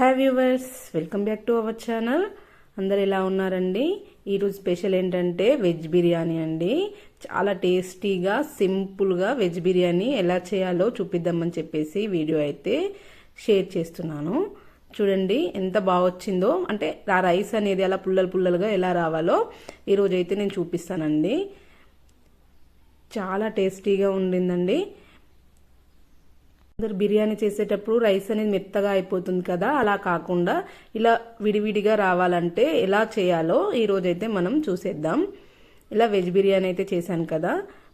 Hi viewers welcome back to our channel అందరు ఎలా ఉన్నారండి? ఈరోజు స్పెషల్ ఏంటంటే వెజ్ బిర్యానీ అండి. చాలా టేస్టీగా సింపుల్గా వెజ్ బిర్యానీ ఎలా చేయాలో చూపిద్దామని చెప్పేసి వీడియో అయితే షేర్ చేస్తున్నాను. చూడండి ఎంత బాగా వచ్చిందో. అంటే ఆ రైస్ అనేది అలా పుల్లలు పుల్లలుగా ఎలా రావాలో ఈరోజు అయితే నేను చూపిస్తానండి. చాలా టేస్టీగా ఉండిందండి. అందరు బిర్యానీ చేసేటప్పుడు రైస్ అనేది మెత్తగా అయిపోతుంది కదా అలా కాకుండా ఇలా విడివిడిగా రావాలంటే ఎలా చేయాలో ఈరోజైతే మనం చూసేద్దాం. ఇలా వెజ్ బిర్యానీ అయితే చేశాను కదా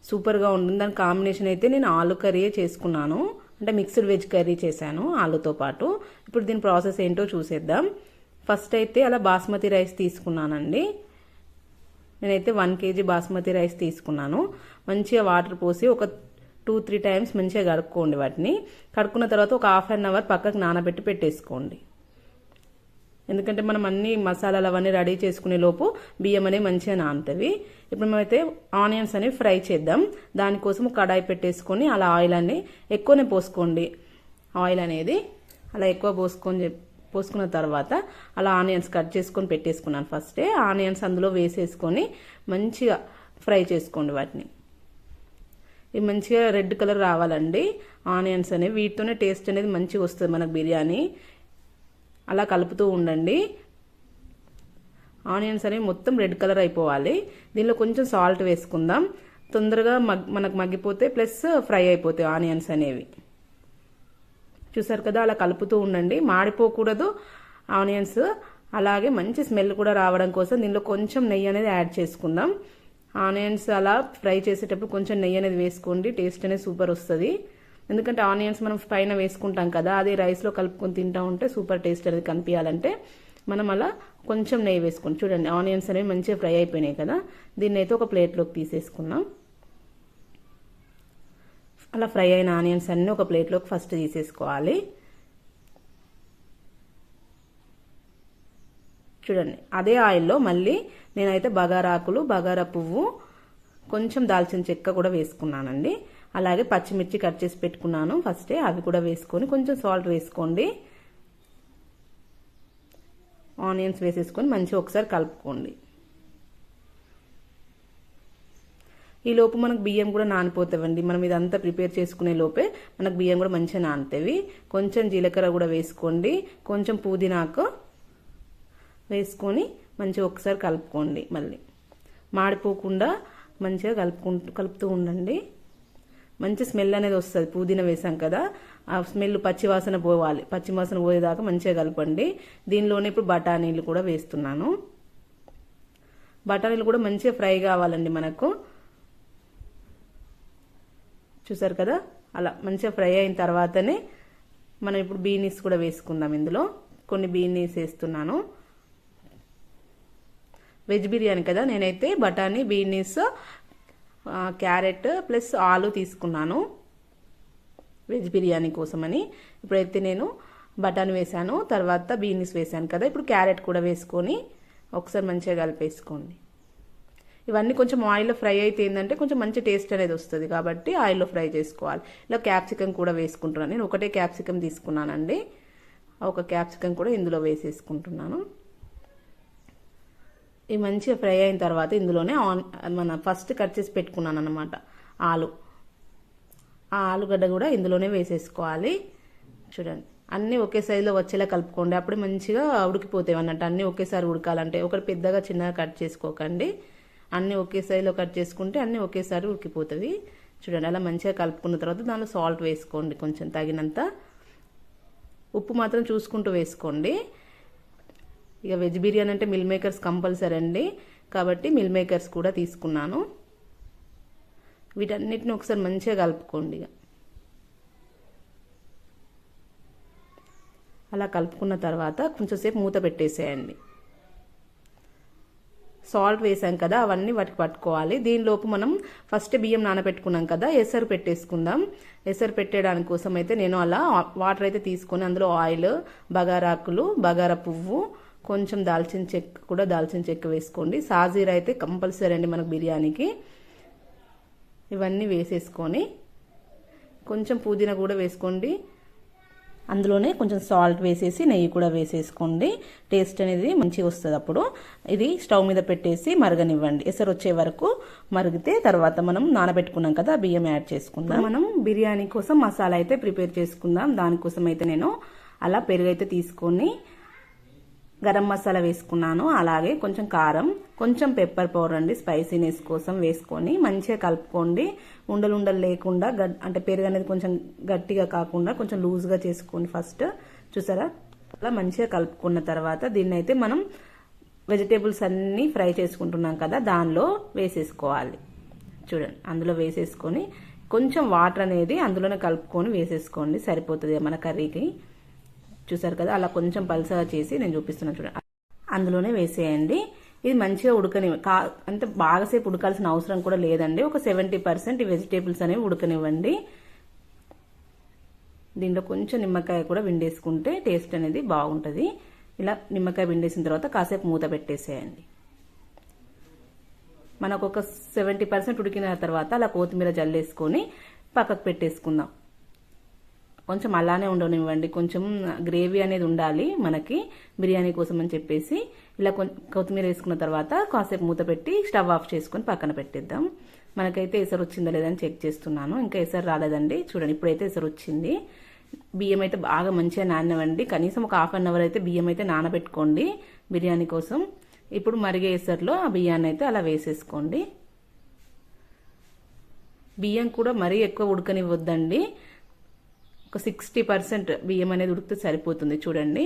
సూపర్గా ఉంటుంది. దాని కాంబినేషన్ అయితే నేను ఆలు కర్రీయే చేసుకున్నాను. అంటే మిక్స్డ్ వెజ్ కర్రీ చేశాను ఆలుతో పాటు. ఇప్పుడు దీని ప్రాసెస్ ఏంటో చూసేద్దాం. ఫస్ట్ అయితే అలా బాస్మతి రైస్ తీసుకున్నానండి. నేనైతే వన్ కేజీ బాస్మతి రైస్ తీసుకున్నాను. మంచిగా వాటర్ పోసి ఒక టూ త్రీ టైమ్స్ మంచిగా కడుక్కోండి వాటిని. కడుక్కున్న తర్వాత ఒక హాఫ్ అన్ అవర్ పక్కకు నానబెట్టి పెట్టేసుకోండి. ఎందుకంటే మనం అన్ని మసాలాలు అవన్నీ రెడీ చేసుకునే లోపు బియ్యం అనేవి మంచిగా నానుతవి ఇప్పుడు మేమైతే ఆనియన్స్ అనేవి ఫ్రై చేద్దాం. దానికోసం కడాయి పెట్టేసుకొని అలా ఆయిల్ అన్ని ఎక్కువనే పోసుకోండి. ఆయిల్ అనేది అలా ఎక్కువ పోసుకొని పోసుకున్న తర్వాత అలా ఆనియన్స్ కట్ చేసుకొని పెట్టేసుకున్నాను ఫస్టే. ఆనియన్స్ అందులో వేసేసుకొని మంచిగా ఫ్రై చేసుకోండి వాటిని. మంచిగా రెడ్ కలర్ రావాలండి. ఆనియన్స్ అనేవి వీటితోనే టేస్ట్ అనేది మంచిగా వస్తుంది మనకు బిర్యానీ. అలా కలుపుతూ ఉండండి. ఆనియన్స్ అనేవి మొత్తం రెడ్ కలర్ అయిపోవాలి. దీనిలో కొంచెం సాల్ట్ వేసుకుందాం. తొందరగా మగ్ మనకు మగ్గిపోతే ప్లస్ ఫ్రై అయిపోతాయి ఆనియన్స్ అనేవి. చూసారు కదా అలా కలుపుతూ ఉండండి. మాడిపోకూడదు ఆనియన్స్. అలాగే మంచి స్మెల్ కూడా రావడం కోసం దీనిలో కొంచెం నెయ్యి అనేది యాడ్ చేసుకుందాం. ఆనియన్స్ అలా ఫ్రై చేసేటప్పుడు కొంచెం నెయ్యి అనేది వేసుకోండి టేస్ట్ అనేది సూపర్ వస్తుంది. ఎందుకంటే ఆనియన్స్ మనం పైన వేసుకుంటాం కదా అదే రైస్లో కలుపుకొని తింటా ఉంటే సూపర్ టేస్ట్ అనేది కనిపించాలంటే మనం అలా కొంచెం నెయ్యి వేసుకోండి చూడండి ఆనియన్స్ అనేవి మంచిగా ఫ్రై అయిపోయినాయి కదా దీన్ని అయితే ఒక ప్లేట్లోకి తీసేసుకున్నాం అలా ఫ్రై అయిన ఆనియన్స్ అన్నీ ఒక ప్లేట్లోకి ఫస్ట్ తీసేసుకోవాలి. చూడండి అదే ఆయిల్లో మళ్ళీ నేనైతే బగారాకులు బగారా పువ్వు కొంచెం దాల్చిన చెక్క కూడా వేసుకున్నానండి. అలాగే పచ్చిమిర్చి కట్ చేసి పెట్టుకున్నాను ఫస్టే అవి కూడా వేసుకొని కొంచెం సాల్ట్ వేసుకోండి. ఆనియన్స్ వేసేసుకొని మంచిగా ఒకసారి కలుపుకోండి. ఈ లోపు మనకు బియ్యం కూడా నానిపోతావండి. మనం ఇదంతా ప్రిపేర్ చేసుకునే లోపే మనకు బియ్యం కూడా మంచిగా నానుతాయి కొంచెం జీలకర్ర కూడా వేసుకోండి. కొంచెం పుదీనాకు వేసుకొని మంచిగా ఒకసారి కలుపుకోండి మళ్ళీ. మాడిపోకుండా మంచిగా కలుపుకుంటూ కలుపుతూ ఉండండి. మంచి స్మెల్ అనేది వస్తుంది. పుదీనా వేసాం కదా ఆ స్మెల్ పచ్చివాసన పోవాలి. పచ్చివాసన పోయేదాకా మంచిగా కలపండి. దీనిలోనే ఇప్పుడు బఠానీలు కూడా వేస్తున్నాను. బఠానీలు కూడా మంచిగా ఫ్రై కావాలండి మనకు. చూసారు కదా? అలా మంచిగా ఫ్రై అయిన తర్వాతనే మనం ఇప్పుడు బీనీస్ కూడా వేసుకుందాం ఇందులో. కొన్ని బీనీస్ వేస్తున్నాను. వెజ్ బిర్యానీ కదా నేనైతే బఠానీ బీనీస్ క్యారెట్ ప్లస్ ఆలు తీసుకున్నాను. వెజ్ బిర్యానీ కోసమని. ఇప్పుడైతే నేను బఠానీ వేసాను తర్వాత బీనీస్ వేసాను కదా ఇప్పుడు క్యారెట్ కూడా వేసుకొని ఒకసారి మంచిగా కలిపేసుకోండి. ఇవన్నీ కొంచెం ఆయిల్లో ఫ్రై అయితే ఏంటంటే కొంచెం మంచి టేస్ట్ అనేది వస్తుంది కాబట్టి ఆయిల్లో ఫ్రై చేసుకోవాలి. ఇలా క్యాప్సికం కూడా వేసుకుంటున్నాను. నేను ఒకటే క్యాప్సికం తీసుకున్నానండి. ఒక క్యాప్సికం కూడా ఇందులో వేసేసుకుంటున్నాను. ఇవి మంచిగా ఫ్రై అయిన తర్వాత ఇందులోనే ఆన్ మన ఫస్ట్ కట్ చేసి పెట్టుకున్నాను అనమాట ఆలు. ఆ ఆలుగడ్డ కూడా ఇందులోనే వేసేసుకోవాలి. చూడండి. అన్నీ ఒకే సైజులో వచ్చేలా కలుపుకోండి. అప్పుడే మంచిగా ఉడికిపోతాయి అన్నట్టు. అన్నీ ఒకేసారి ఉడకాలంటే. ఒకటి పెద్దగా చిన్నగా కట్ చేసుకోకండి. అన్నీ ఒకే సైజులో కట్ చేసుకుంటే అన్నీ ఒకేసారి ఉడికిపోతుంది చూడండి. అలా మంచిగా కలుపుకున్న తర్వాత దానిలో సాల్ట్ వేసుకోండి. కొంచెం తగినంత. ఉప్పు మాత్రం చూసుకుంటూ వేసుకోండి. ఇక వెజ్ బిర్యానీ అంటే మిల్ మేకర్స్ కంపల్సరీ అండి. కాబట్టి మిల్ మేకర్స్ కూడా తీసుకున్నాను. వీటన్నిటిని ఒకసారి మంచిగా కలుపుకోండి ఇక. అలా కలుపుకున్న తర్వాత కొంచెంసేపు మూత పెట్టేసేయండి. సాల్ట్ వేసాం కదా అవన్నీ వాటికి పట్టుకోవాలి. దీనిలోపు మనం ఫస్ట్ బియ్యం నానబెట్టుకున్నాం కదా ఎసరు పెట్టేసుకుందాం. ఎసరు పెట్టేయడానికి కోసం అయితే నేను అలా వాటర్ అయితే తీసుకొని అందులో ఆయిల్ బగారాకులు బగారా పువ్వు కొంచెం దాల్చిన చెక్క కూడా దాల్చిన చెక్క వేసుకోండి. సాజీర అయితే కంపల్సరీ అండి మనకు బిర్యానీకి. ఇవన్నీ వేసేసుకొని కొంచెం పుదీనా కూడా వేసుకోండి. అందులోనే కొంచెం సాల్ట్ వేసేసి నెయ్యి కూడా వేసేసుకోండి. టేస్ట్ అనేది మంచిగా వస్తుంది అప్పుడు. ఇది స్టవ్ మీద పెట్టేసి మరగనివ్వండి. ఎసరు వచ్చే వరకు మరిగితే తర్వాత మనం నానబెట్టుకున్నాం కదా బియ్యం యాడ్ చేసుకుందాం. మనం బిర్యానీ కోసం మసాలా అయితే ప్రిపేర్ చేసుకుందాం. దానికోసం అయితే నేను అలా పెరుగు అయితే తీసుకొని గరం మసాలా వేసుకున్నాను. అలాగే కొంచెం కారం కొంచెం పెప్పర్ పౌడర్ అండి స్పైసీనెస్ కోసం వేసుకొని మంచిగా కలుపుకోండి. ఉండలు ఉండలు లేకుండా అంటే పెరుగు అనేది కొంచెం గట్టిగా కాకుండా కొంచెం లూజ్గా చేసుకోండి ఫస్ట్. చూసారా? అలా మంచిగా కలుపుకున్న తర్వాత దీన్ని అయితే మనం వెజిటేబుల్స్ అన్నీ ఫ్రై చేసుకుంటున్నాం కదా దానిలో వేసేసుకోవాలి. చూడండి అందులో వేసేసుకొని కొంచెం వాటర్ అనేది అందులోనే కలుపుకొని వేసేసుకోండి. సరిపోతుంది మన కర్రీకి? చూసారు కదా అలా కొంచెం పల్సగా చేసి నేను చూపిస్తున్నాను చూడండి. అందులోనే వేసేయండి. ఇది మంచిగా ఉడకని కా అంటే బాగాసేపు ఉడకాల్సిన అవసరం కూడా లేదండి. ఒక సెవెంటీ పర్సెంట్ ఈ వెజిటేబుల్స్ అనేవి ఉడకనివ్వండి. దీంట్లో కొంచెం నిమ్మకాయ కూడా విండేసుకుంటే టేస్ట్ అనేది బాగుంటుంది. ఇలా నిమ్మకాయ విండేసిన తర్వాత కాసేపు మూత పెట్టేసేయండి. మనకు ఒక సెవెంటీ పర్సెంట్ ఉడికిన తర్వాత అలా కొత్తిమీర జల్లేసుకొని పక్కకు పెట్టేసుకుందాం. కొంచెం అలానే ఉండనివ్వండి. కొంచెం గ్రేవీ అనేది ఉండాలి మనకి బిర్యానీ కోసం అని చెప్పేసి. ఇలా కొత్తిమీర వేసుకున్న తర్వాత కాసేపు మూత పెట్టి స్టవ్ ఆఫ్ చేసుకొని పక్కన పెట్టేద్దాం. మనకైతే ఎసరు వచ్చిందా లేదని చెక్ చేస్తున్నాను. ఇంకా ఎసరు రాలేదండి. చూడండి ఇప్పుడైతే ఎసరు వచ్చింది. బియ్యం అయితే బాగా మంచిగా నానవండి. కనీసం ఒక హాఫ్ అన్ అవర్ అయితే బియ్యం అయితే నానబెట్టుకోండి బిర్యానీ కోసం. ఇప్పుడు మరిగే ఎసరులో ఆ బియ్యాన్ని అయితే అలా వేసేసుకోండి. బియ్యం కూడా మరీ ఎక్కువ ఉడకనివ్వద్దండి. ఒక సిక్స్టీ పర్సెంట్ బియ్యం అనేది ఉడికితే సరిపోతుంది. చూడండి.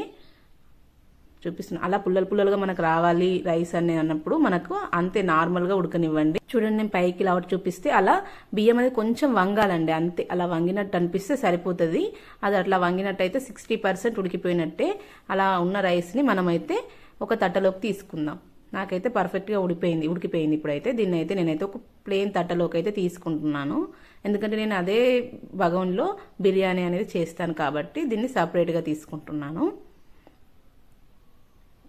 చూపిస్తున్నాను అలా పుల్లలు పుల్లలుగా మనకు రావాలి రైస్ అని అన్నప్పుడు మనకు అంతే నార్మల్గా ఉడకనివ్వండి. చూడండి నేను పైకి ఇలా చూపిస్తే అలా బియ్యం అనేది కొంచెం వంగాలండి. అంతే. అలా వంగినట్టు అనిపిస్తే సరిపోతుంది. అది అట్లా వంగినట్టు అయితే సిక్స్టీ పర్సెంట్ ఉడికిపోయినట్టే అలా ఉన్న రైస్ని మనమైతే ఒక తట్టలోకి తీసుకుందాం. నాకైతే పర్ఫెక్ట్గా ఉడిపోయింది ఉడికిపోయింది ఇప్పుడైతే. దీన్ని అయితే నేనైతే ఒక ప్లేన్ తట్టలోకి అయితే తీసుకుంటున్నాను. ఎందుకంటే నేను అదే భగవన్లో బిర్యానీ అనేది చేస్తాను కాబట్టి దీన్ని సపరేట్గా తీసుకుంటున్నాను.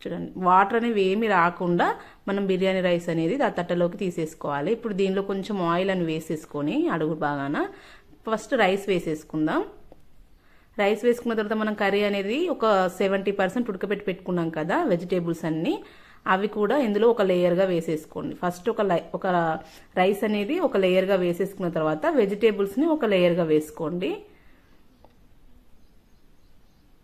చూడండి వాటర్ అనేవి ఏమి రాకుండా మనం బిర్యానీ రైస్ అనేది ఆ తట్టలోకి తీసేసుకోవాలి. ఇప్పుడు దీనిలో కొంచెం ఆయిల్ అని వేసేసుకొని అడుగు బాగాన ఫస్ట్ రైస్ వేసేసుకుందాం. రైస్ వేసుకున్న తర్వాత మనం కర్రీ అనేది ఒక సెవెంటీ పర్సెంట్ ఉడకబెట్టి పెట్టుకున్నాం కదా వెజిటేబుల్స్ అన్నీ. అవి కూడా ఇందులో ఒక లేయర్గా వేసేసుకోండి. ఫస్ట్ ఒక ఒక రైస్ అనేది ఒక లేయర్గా వేసేసుకున్న తర్వాత వెజిటేబుల్స్ని ఒక లేయర్గా వేసుకోండి.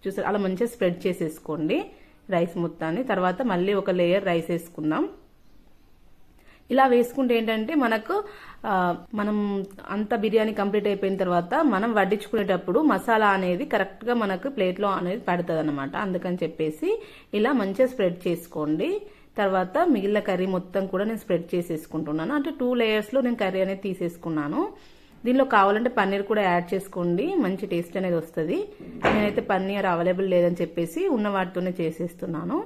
చూసారు? అలా మంచిగా స్ప్రెడ్ చేసేసుకోండి రైస్ మొత్తాన్ని. తర్వాత మళ్ళీ ఒక లేయర్ రైస్ వేసుకుందాం. ఇలా వేసుకుంటే ఏంటంటే మనకు మనం అంత బిర్యానీ కంప్లీట్ అయిపోయిన తర్వాత మనం వడ్డించుకునేటప్పుడు మసాలా అనేది కరెక్ట్గా మనకు ప్లేట్లో అనేది పడుతుంది అనమాట అందుకని చెప్పేసి ఇలా మంచిగా స్ప్రెడ్ చేసుకోండి. తర్వాత మిగిలిన కర్రీ మొత్తం కూడా నేను స్ప్రెడ్ చేసేసుకుంటున్నాను. అంటే టూ లేయర్స్లో నేను కర్రీ అనేది తీసేసుకున్నాను. దీనిలో కావాలంటే పన్నీర్ కూడా యాడ్ చేసుకోండి. మంచి టేస్ట్ అనేది వస్తుంది. నేనైతే పన్నీర్ అవైలబుల్ లేదని చెప్పేసి ఉన్న వాటితోనే చేసేస్తున్నాను.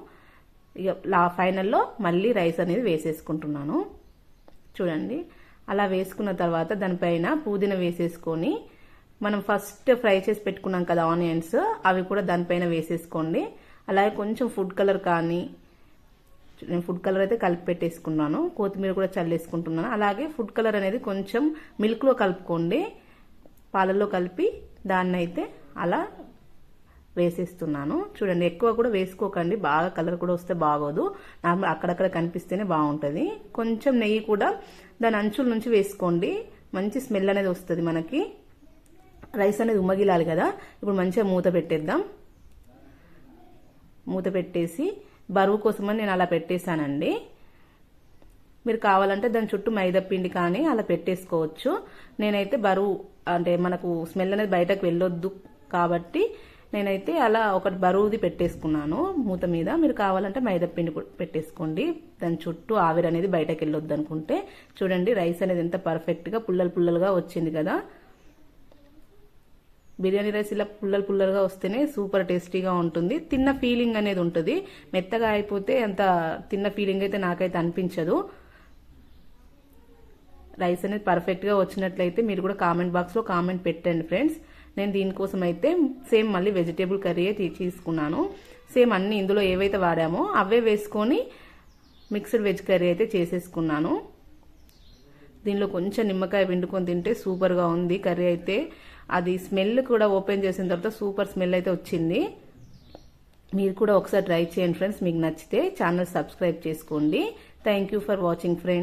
ఇక లా ఫైనల్లో మళ్ళీ రైస్ అనేది వేసేసుకుంటున్నాను. చూడండి. అలా వేసుకున్న తర్వాత దానిపైన పుదీనా వేసేసుకొని మనం ఫస్ట్ ఫ్రై చేసి పెట్టుకున్నాం కదా ఆనియన్స్ అవి కూడా దానిపైన వేసేసుకోండి. అలాగే కొంచెం ఫుడ్ కలర్ కానీ నేను ఫుడ్ కలర్ అయితే కలిపి పెట్టేసుకున్నాను. కొత్తిమీర కూడా చల్లేసుకుంటున్నాను. అలాగే ఫుడ్ కలర్ అనేది కొంచెం మిల్క్లో కలుపుకోండి. పాలల్లో కలిపి దాన్ని అయితే అలా వేసేస్తున్నాను. చూడండి ఎక్కువ కూడా వేసుకోకండి. బాగా కలర్ కూడా వస్తే బాగోదు. నార్మల్ అక్కడక్కడ కనిపిస్తేనే బాగుంటుంది. కొంచెం నెయ్యి కూడా దాని అంచుల నుంచి వేసుకోండి. మంచి స్మెల్ అనేది వస్తుంది మనకి. రైస్ అనేది ఉమ్మగిలాలి కదా. ఇప్పుడు మంచిగా మూత పెట్టేద్దాం. మూత పెట్టేసి బరువు కోసమని నేను అలా పెట్టేశానండి. మీరు కావాలంటే దాని చుట్టూ మైదా పిండి కానీ అలా పెట్టేసుకోవచ్చు. నేనైతే బరువు అంటే మనకు స్మెల్ అనేది బయటకు వెళ్ళొద్దు కాబట్టి నేనైతే అలా ఒకటి బరువుది పెట్టేసుకున్నాను మూత మీద. మీరు కావాలంటే మైదాపిండి పెట్టేసుకోండి. దాని చుట్టూ ఆవిరి అనేది బయటకు వెళ్ళొద్దు అనుకుంటే. చూడండి రైస్ అనేది ఎంత పర్ఫెక్ట్గా పుల్లలు పుల్లలుగా వచ్చింది కదా. బిర్యానీ రైస్ ఇలా పుల్లలు పుల్లలుగా వస్తేనే సూపర్ టేస్టీగా ఉంటుంది. తిన్న ఫీలింగ్ అనేది ఉంటుంది. మెత్తగా అయిపోతే అంత తిన్న ఫీలింగ్ అయితే నాకైతే అనిపించదు. రైస్ అనేది పర్ఫెక్ట్గా వచ్చినట్లయితే మీరు కూడా కామెంట్ బాక్స్లో కామెంట్ పెట్టండి ఫ్రెండ్స్ నేను దీనికోసం అయితే సేమ్ మళ్ళీ వెజిటేబుల్ కర్రీ తీసుకున్నాను. సేమ్ అన్ని ఇందులో ఏవైతే వాడామో అవే వేసుకొని మిక్స్డ్ వెజ్ కర్రీ అయితే చేసేసుకున్నాను. దీనిలో కొంచెం నిమ్మకాయ పిండుకొని తింటే సూపర్గా ఉంది కర్రీ అయితే. అది స్మెల్ కూడా ఓపెన్ చేసిన తర్వాత సూపర్ స్మెల్ అయితే వచ్చింది. మీరు కూడా ఒకసారి ట్రై చేయండి ఫ్రెండ్స్ మీకు నచ్చితే ఛానల్ సబ్స్క్రైబ్ చేసుకోండి. Thank you for watching friends.